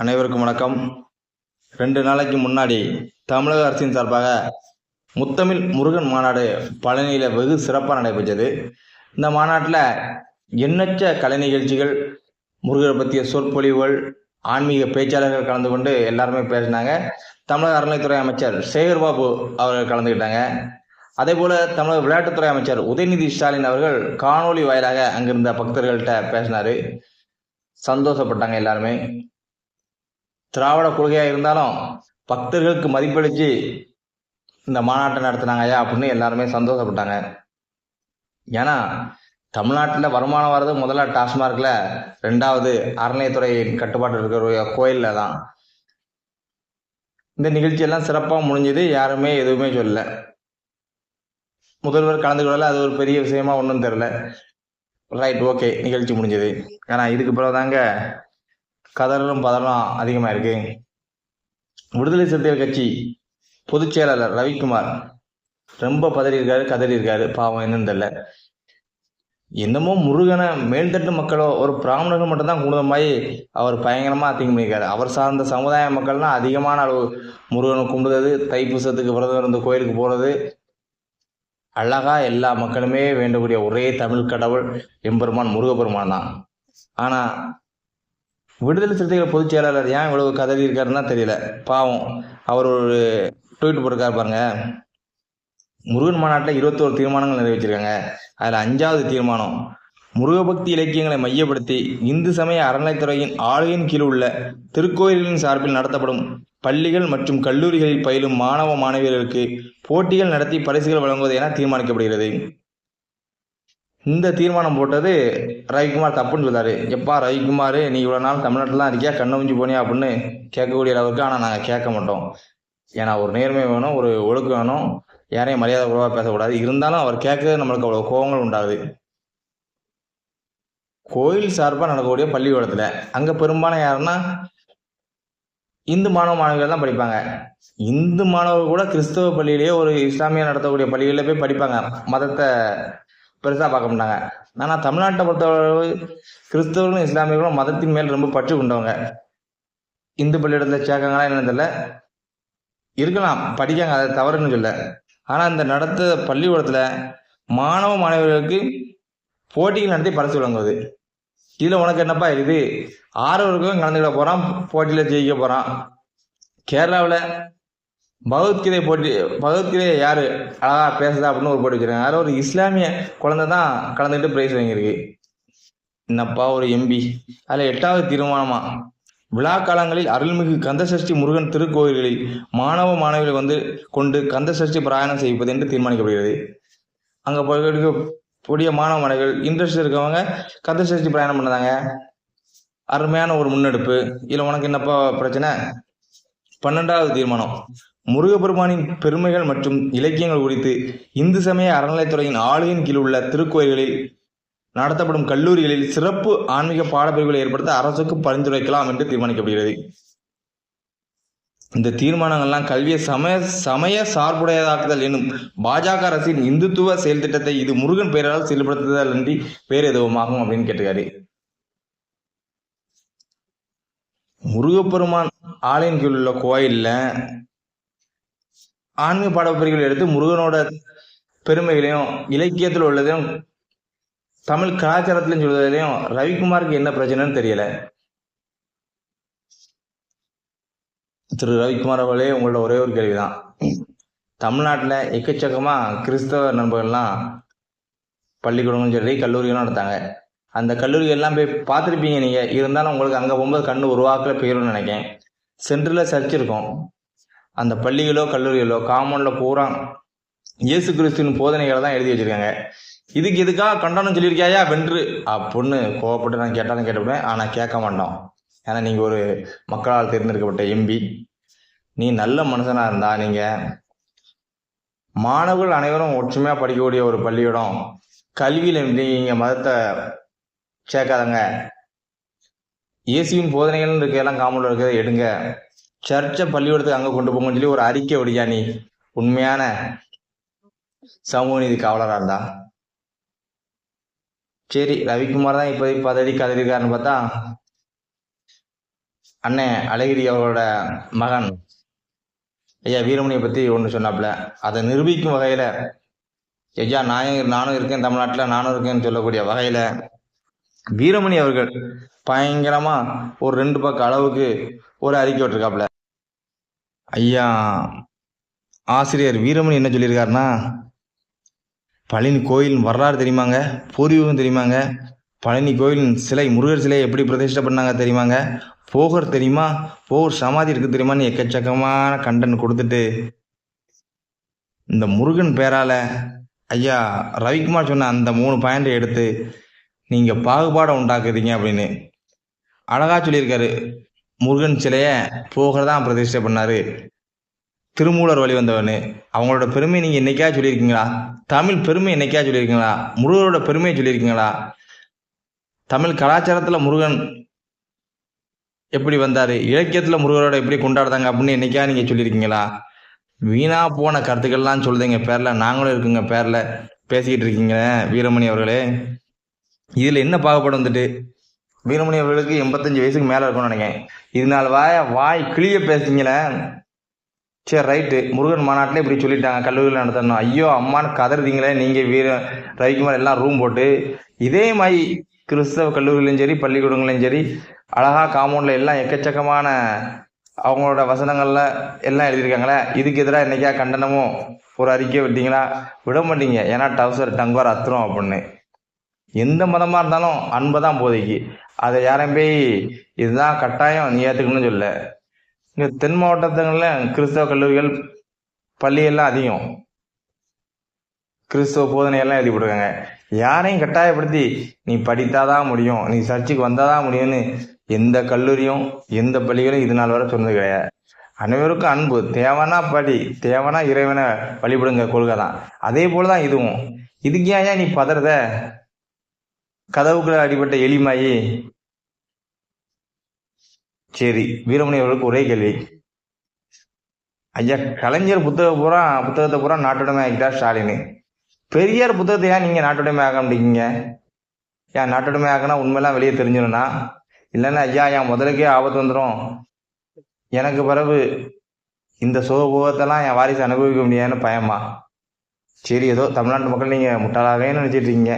அனைவருக்கும் வணக்கம். ரெண்டு நாளைக்கு முன்னாடி தமிழக அரசின் சார்பாக முத்தமிழ் முருகன் மாநாடு பழனியில் வெகு சிறப்பாக நடைபெற்றது. இந்த மாநாட்டில் எண்ணற்ற கலை நிகழ்ச்சிகள் முருகரை பற்றிய சொற்பொழிவுகள் ஆன்மீக பேச்சாளர்கள் கலந்து கொண்டு எல்லாருமே பேசினாங்க. தமிழக அறநிலைத்துறை அமைச்சர் சேகர்பாபு அவர்கள் கலந்துக்கிட்டாங்க அதே போல தமிழக விளையாட்டுத்துறை அமைச்சர் உதயநிதி ஸ்டாலின் அவர்கள் காணொளி வாயிலாக அங்கிருந்த பக்தர்கள்ட்ட பேசினார். சந்தோஷப்பட்டாங்க எல்லாருமே. திராவிட கொள்கையாக இருந்தாலும் பக்தர்களுக்கு மதிப்பளித்து இந்த மாநாட்டை நடத்தினாங்க ஐயா அப்படின்னு எல்லாருமே சந்தோஷப்பட்டாங்க. ஏன்னா தமிழ்நாட்டில் வருமானம் வர்றது முதல்ல டாஸ்மார்க்கில் ரெண்டாவது அறநிலையத்துறையின் கட்டுப்பாட்டில் இருக்கிற கோயிலில் தான். இந்த நிகழ்ச்சியெல்லாம் சிறப்பாக முடிஞ்சது யாருமே எதுவுமே சொல்லலை. முதல்வர் கலந்து கொள்ளல அது ஒரு பெரிய விஷயமா ஒன்றும் தெரில ரைட் ஓகே நிகழ்ச்சி முடிஞ்சது. ஆனால் இதுக்கு பிறகு தாங்க கதறலும் பதறலும் அதிகமாக இருக்கு. விடுதலை சிறுத்தைகள் கட்சி பொதுச் செயலாளர் ரவிக்குமார் ரொம்ப பதறி கதறியிருக்காரு. கதறி பாவம் என்னன்னு தெரியல. என்னமோ முருகனை மேல்தட்டு மக்களோ ஒரு பிராமணர்கள் மட்டும்தான் குமுதமாயி அவர் பயங்கரமாக அதிகம் பண்ணியிருக்காரு. அவர் சார்ந்த சமுதாய மக்கள்னால் அதிகமான அளவு முருகனை கும்பிடுறது தைப்பூசத்துக்கு விரதம் இருந்து கோயிலுக்கு போகிறது அழகா எல்லா மக்களுமே வேண்டக்கூடிய ஒரே தமிழ் கடவுள் எம்பெருமான் முருகப்பெருமான் தான். ஆனால் விடுதலை சிறுத்தைகள் பொதுச் செயலாளர் ஏன் இவ்வளவு கதறி இருக்காருன்னா தெரியல. பாவம். அவர் ஒரு ட்வீட் போட்டிருக்காரு பாருங்க. முருகன் மாநாட்டில் இருபத்தோரு தீர்மானங்கள் நிறைவேற்றிருக்காங்க. அதில் அஞ்சாவது தீர்மானம் முருகபக்தி இலக்கியங்களை மையப்படுத்தி இந்து சமய அறநிலைத்துறையின் ஆளுகையின் கீழ் உள்ள திருக்கோயில்களின் சார்பில் நடத்தப்படும் பள்ளிகள் மற்றும் கல்லூரிகளில் பயிலும் மாணவ மாணவியர்களுக்கு போட்டிகள் நடத்தி பரிசுகள் வழங்குவது என தீர்மானிக்கப்படுகிறது. இந்த தீர்மானம் போட்டது ரவிக்குமார் தப்புன்னு சொல்றாரு. எப்பா ரவிக்குமார் நீ இவ்வளோ நாள் தமிழ்நாட்டில் தான் இருக்கியா? கண்ணை முடிஞ்சு போனியா அப்படின்னு கேட்கக்கூடிய அளவுக்கு ஆனால் நாங்கள் கேட்க மாட்டோம். ஏன்னா ஒரு நேர்மை வேணும் ஒரு ஒழுக்கம் வேணும். யாரையும் மரியாதை உறவாக பேசக்கூடாது. இருந்தாலும் அவர் கேட்கறது நம்மளுக்கு அவ்வளோ கோபங்கள் உண்டாது கோயில் சார்பாக நடக்கக்கூடிய பள்ளிக்கூடத்தில் அங்கே பெரும்பாலும் யாருன்னா இந்து மாணவ மாணவிகள் தான் படிப்பாங்க. இந்து மாணவர்கள் கூட கிறிஸ்தவ பள்ளியிலேயே ஒரு இஸ்லாமிய நடத்தக்கூடிய பள்ளிகளில் போய் படிப்பாங்க. மதத்தை பெருசாக பார்க்க மாட்டாங்க. ஆனால் தமிழ்நாட்டை பொறுத்தளவு கிறிஸ்தவர்களும் இஸ்லாமியர்களும் மதத்தின் மேல் ரொம்ப பற்று கொண்டவங்க. இந்து பள்ளியிடத்தில் சேர்க்காங்களா என்னன்னு தெரியல. இருக்கலாம் படிக்காங்க அதை தவறுன்னு சொல்ல ஆனால் இந்த நடத்த பள்ளிக்கூடத்தில் மாணவ மாணவிகளுக்கு போட்டிகள் நடத்தி பரிசு வழங்குவது. இதில் உனக்கு என்னப்பா இது ஆறவருக்கும் கலந்துக்கிட போகிறான் போட்டியில் ஜெயிக்க போகிறான் கேரளாவில் பகவத்கீதை போட்டி பகவத்கீதை யார் அழகாக பேசுதா அப்படின்னு ஒரு போட்டி வச்சுருக்காங்க. அதில் ஒரு இஸ்லாமிய குழந்தை தான் கலந்துக்கிட்டு ப்ரைஸ் வாங்கியிருக்கு. என்னப்பா ஒரு எம்பி அதில் எட்டாவது தீர்மானமா? விழா காலங்களில் அருள்மிகு கந்தசஷ்டி முருகன் திருக்கோயில்களில் மாணவ மாணவிகள் வந்து கொண்டு கந்தசஷ்டி பிரயாணம் செய்வது என்று தீர்மானிக்கப்படுகிறது. அங்கே போய் கூடிய மாணவ மாணவிகள் இன்ட்ரெஸ்ட் இருக்கவங்க கந்தசஷ்டி பிரயாணம் பண்ணதாங்க. அருமையான ஒரு முன்னெடுப்பு. இதில் உனக்கு என்னப்பா பிரச்சனை? பன்னெண்டாவது தீர்மானம். முருகப்பெருமானின் பெருமைகள் மற்றும் இலக்கியங்கள் குறித்து இந்து சமய அறநிலைத்துறையின் ஆளுகையின் கீழ் உள்ள திருக்கோயில்களில் நடத்தப்படும் கல்லூரிகளில் சிறப்பு ஆன்மீக பாடப்பிரிவுகளை ஏற்படுத்த அரசுக்கு பரிந்துரைக்கலாம் என்று தீர்மானிக்கப்படுகிறது. இந்த தீர்மானங்கள்லாம் கல்வியை சமய சமய சார்புடையதாக்குதல் எனும் பாஜக அரசின் இந்துத்துவ செயல் திட்டத்தை இது முருகன் பெயரால் செயல்படுத்துதல் அன்றி பேர் எதுவுமாகும் அப்படின்னு கேட்டுக்காரு முருகப்பெருமான் ஆலயம் கீழ் உள்ள கோயிலில் ஆன்மீக பாடப்பிரிவுகள் எடுத்து முருகனோட பெருமைகளையும் இலக்கியத்தில் உள்ளதையும் தமிழ் கலாச்சாரத்திலையும் சொல்வதிலையும் ரவிக்குமாருக்கு என்ன பிரச்சனைன்னு தெரியல. திரு ரவிக்குமார் அவர்களே உங்களோட ஒரே ஒரு கேள்விதான். தமிழ்நாட்டில் எக்கச்சக்கமாக கிறிஸ்தவ நண்பர்கள்லாம் பள்ளிக்கூடங்களும் சரி கல்லூரிகளும் நடத்தாங்க. அந்த கல்லூரிகள்லாம் போய் பார்த்துருப்பீங்க நீங்கள் இருந்தாலும் உங்களுக்கு அங்கே போகும்போது கண்ணு உருவாக்கில் போயிடும்னு நினைக்கேன் சென்டரில் சர்ச் இருக்கும். அந்த பள்ளிகளோ கல்லூரிகளோ காமனில் பூரா இயேசு கிறிஸ்துவின் போதனைகளை தான் எழுதி வச்சிருக்காங்க. இதுக்கு எதுக்காக கண்டனம் சொல்லியிருக்கியா வென்று. அப்படின்னு கோவப்பட்டு நான் கேட்டாலும் கேட்டுவிடுவேன். ஆனால் கேட்க மாட்டோம். ஏன்னா நீங்கள் ஒரு மக்களால் தேர்ந்தெடுக்கப்பட்ட எம்பி. நீ நல்ல மனுஷனாக இருந்தா நீங்கள் மாணவர்கள் அனைவரும் ஒற்றுமையாக படிக்கக்கூடிய ஒரு பள்ளியிடம் கல்வியில் நீங்கள் மதத்தை சேர்க்காதங்க. இயேசுவின் போதனைகள் இருக்கையெல்லாம் காமௌண்டில் இருக்கிறத எடுங்க. சர்ச்சை பள்ளிக்கூடத்துக்கு அங்கே கொண்டு போங்கன்னு சொல்லி ஒரு அறிக்கை விடியா நீ? உண்மையான சமூக நீதி காவலராக இருந்தா? சரி ரவிக்குமார் தான் இப்போதைக்கு பதவி கதறிருக்காருன்னு பார்த்தா அண்ணன் அழகிரி அவரோட மகன் ஐயா வீரமணியை பற்றி ஒன்று சொன்னாப்புல. அதை நிரூபிக்கும் வகையில் ஐயா நான் நானும் இருக்கேன் தமிழ்நாட்டில் நானும் இருக்கேன்னு சொல்லக்கூடிய வகையில் வீரமணி அவர்கள் பயங்கரமாக ஒரு ரெண்டு பக்கம் அளவுக்கு ஒரு அறிக்கை விட்டுருக்காப்புல ஐயா ஆசிரியர் வீரமணி என்ன சொல்லியிருக்காருன்னா பழனி கோயில் வரலாறு தெரியுமாங்க பூர்வீகம் தெரியுமாங்க பழனி கோயில் சிலை முருகர் சிலையை எப்படி பிரதிஷ்டை பண்ணாங்க தெரியுமாங்க போகர் தெரியுமா போகர் சமாதி இருக்கு தெரியுமான்னு எக்கச்சக்கமான கண்டன் கொடுத்துட்டு இந்த முருகன் பேரால ஐயா ரவிக்குமார் சொன்ன அந்த மூணு பாயிண்ட் எடுத்து நீங்க பாகுபாடை உண்டாக்குறீங்க அப்படின்னு அழகா சொல்லியிருக்காரு. முருகன் சிலையை போகர் தான் பிரதிஷ்டை பண்ணார். திருமூலர் வழி வந்தவனு. அவங்களோட பெருமை நீங்கள் என்னைக்கா சொல்லியிருக்கீங்களா? தமிழ் பெருமை என்னைக்கா சொல்லியிருக்கீங்களா? முருகரோட பெருமையை சொல்லியிருக்கீங்களா? தமிழ் கலாச்சாரத்தில் முருகன் எப்படி வந்தார்? இலக்கியத்தில் முருகரோட எப்படி கொண்டாடுதாங்க அப்படின்னு என்னைக்கா நீங்கள் சொல்லியிருக்கீங்களா? வீணா போன கருத்துக்கள்லாம் சொல்லுதுங்க பேரில். நாங்களும் இருக்குங்க பேரில். பேசிக்கிட்டு இருக்கீங்க வீரமணி அவர்களே. இதில் என்ன பாகுபாடு வந்துட்டு? வீரமணி அவர்களுக்கு எண்பத்தஞ்சு வயசுக்கு மேல இருக்கும்னு நினைக்கிறேன். இதனால வாய வாய் கிளிய பேசுறீங்களே சரி ரைட்டு முருகன் மாநாட்டில் இப்படி சொல்லிட்டாங்க கல்லூரியில் நடத்தணும். ஐயோ அம்மான்னு கதறுதீங்களே நீங்கள் வீர ரவிக்குமார் எல்லாம் ரூம் போட்டு. இதே மாதிரி கிறிஸ்தவ கல்லூரிலையும் சரி பள்ளிக்கூடங்களையும் சரி அழகா காம்பவுண்டில் எல்லாம் எக்கச்சக்கமான அவங்களோட வசனங்களில் எல்லாம் எழுதியிருக்காங்களே. இதுக்கு எதிராக என்னைக்கா கண்டனமும் ஒரு அறிக்கை விட்டீங்களா? விட மாட்டீங்க. ஏன்னா டவுசர் டங்கர் அத்துரும் அப்படின்னு. எந்த மதமாக இருந்தாலும் அன்பை தான் போதைக்கு. அதை யாரும் போய் இதுதான் கட்டாயம் நீ ஏற்றுக்கணும்னு சொல்ல. இங்கே தென் மாவட்டத்துங்களில் கிறிஸ்தவ கல்லூரிகள் பள்ளியெல்லாம் அதிகம். கிறிஸ்தவ போதனையெல்லாம் எழுதி போட்டுருக்காங்க. யாரையும் கட்டாயப்படுத்தி நீ படித்தாதான் முடியும் நீ சர்ச்சுக்கு வந்தாதான் முடியும்னு எந்த கல்லூரியும் எந்த பள்ளிகளும் இது நாள் வரை சொன்னது கிடையாது. அனைவருக்கும் அன்பு. தேவனா படி தேவனா இறைவனை வழிபடுங்க கொள்கை தான் அதே போல தான் இதுவும். இதுக்கு ஏன் நீ பதறத? கதவுக்குள்ள அடிபட்ட எலிமாயி சரி வீரமணி அவர்களுக்கு ஒரே கேள்வி. ஐயா கலைஞர் புத்தக பூரா புத்தகத்தை பூரா நாட்டுடைமை ஆக்கிட்டா ஸ்டாலின். பெரியார் புத்தகத்தை ஏன் நீங்க நாட்டுடைமை ஆக முடியுங்க ஏன் நாட்டுடைமை ஆகினா உண்மையெல்லாம் வெளியே தெரிஞ்சிடும்னா? இல்லைன்னா ஐயா என் முதலுக்கே ஆபத்து வந்துடும் எனக்கு பிறகு இந்த சுகபோகத்தெல்லாம் என் வாரிசு அனுபவிக்க முடியாதுன்னு பயமா? சரி ஏதோ தமிழ்நாட்டு மக்கள் நீங்க முட்டாளாகவே நினைச்சிட்டு இருக்கீங்க.